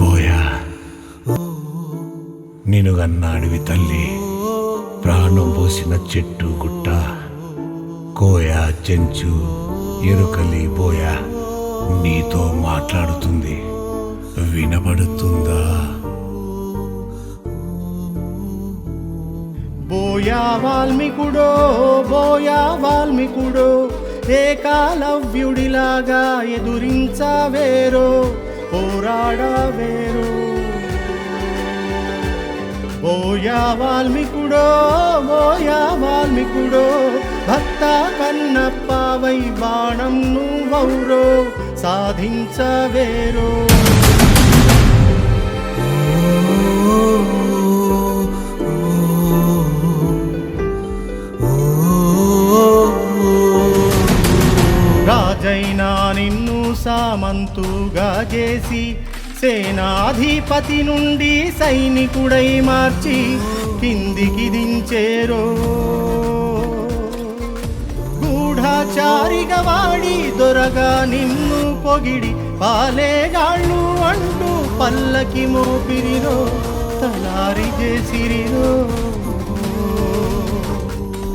Buoy నేను గన్న అడవి తల్లి ప్రాణం పోసిన చెట్టు గుట్ట కోయ చెంచు ఎరుకలి బోయ నీతో మాట్లాడుతుంది వినబడుతుందా? బోయా వాల్మీకుడో బోయా వాల్మీకుడో ఏకాలవ్యుడిలాగా ఎదురించవేరో పోరాడవేరో. బోయా వాల్మీకుడో బోయా వాల్మీకుడో భక్త కన్నప్పవై బాణం నువ్వౌరో సాధించవేరో. సామంతుగా చేసి సేనాధిపతి నుండి సైనికుడై మార్చి కిందికి దించేరో. గూఢాచారిగా వాడి దొరగా నిన్ను పొగిడి పాలేగాళ్ళు అంటూ పల్లకి మోపిరిరో తలారి చేసిరిరో.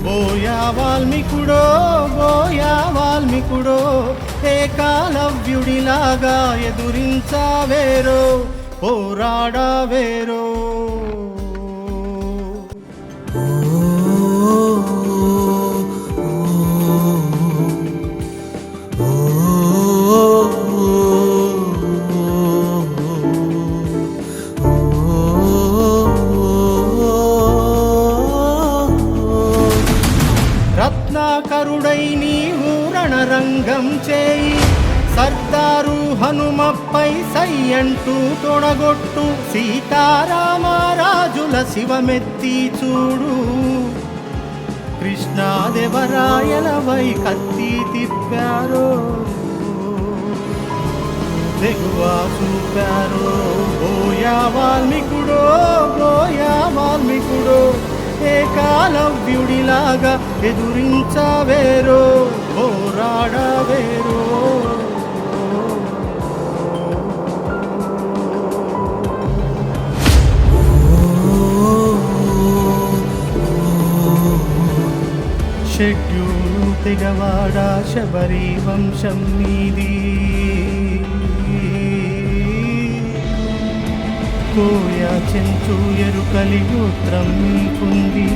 బోయా వాల్మీకుడో బోయా వాల్మీకుడో ఏకాలవ్యుడిలాగా ఎదురించవేరో పోరాడవేరో కరుణాకరుడై నీవు రణరంగం చేయి. సర్దారు హనుమప్పై సయ్యంటూ తొడగొట్టు సీతారామరాజుల శివమెత్తి చూడు. కృష్ణాదేవరాయలవై కత్తి తిప్పారో. దిగువా చూపారో. బోయా వాల్మీకుడో బోయా వాల్మీకుడో దివ్యుడిలాగా ఎదురించవేరో పోరాడవేరో. షెడ్యూలు తెగవాడ శబరి వంశం నీది కోయ చెంచు ఎరుకలి గోత్రం నీకుంది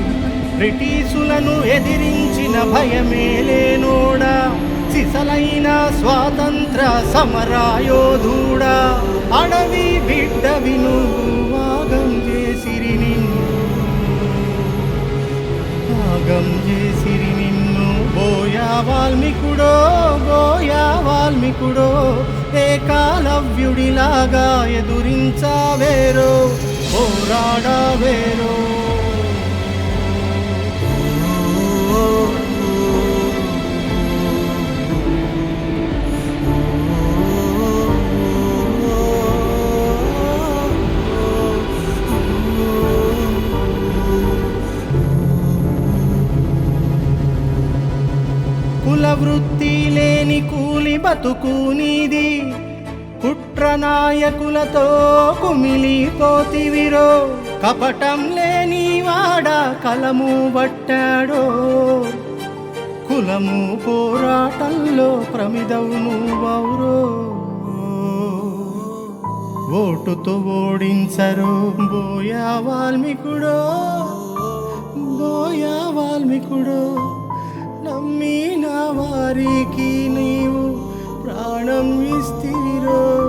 బ్రిటీసులను ఎదిరించిన భయమేలేనోడా సిసలైన స్వాతంత్ర సమరాయోధుడా అడవి బిడ్డ విను వాగం చేసిరి నిన్ను. త్యాగం చేసిరి నిన్ను. బోయా వాల్మీకుడో బోయా వాల్మీకుడో ఏకాలవ్యుడిలాగా ఎదురించవేరో పోరాడవేరో కుల వృత్తి లేని కూలి బతుకు నీది. కుట్ర నాయకులతో కుమిలిపోతివిరో. కపటం లేని వాడ కలము పట్టాడో కులము పోరాటంలో ప్రమిదవును వౌరో ఓటుతో ఓడించరు బోయా వాల్మీకుడో. బోయా వాల్మీకుడో. వారికి నీవు ప్రాణం ఇస్తీరో.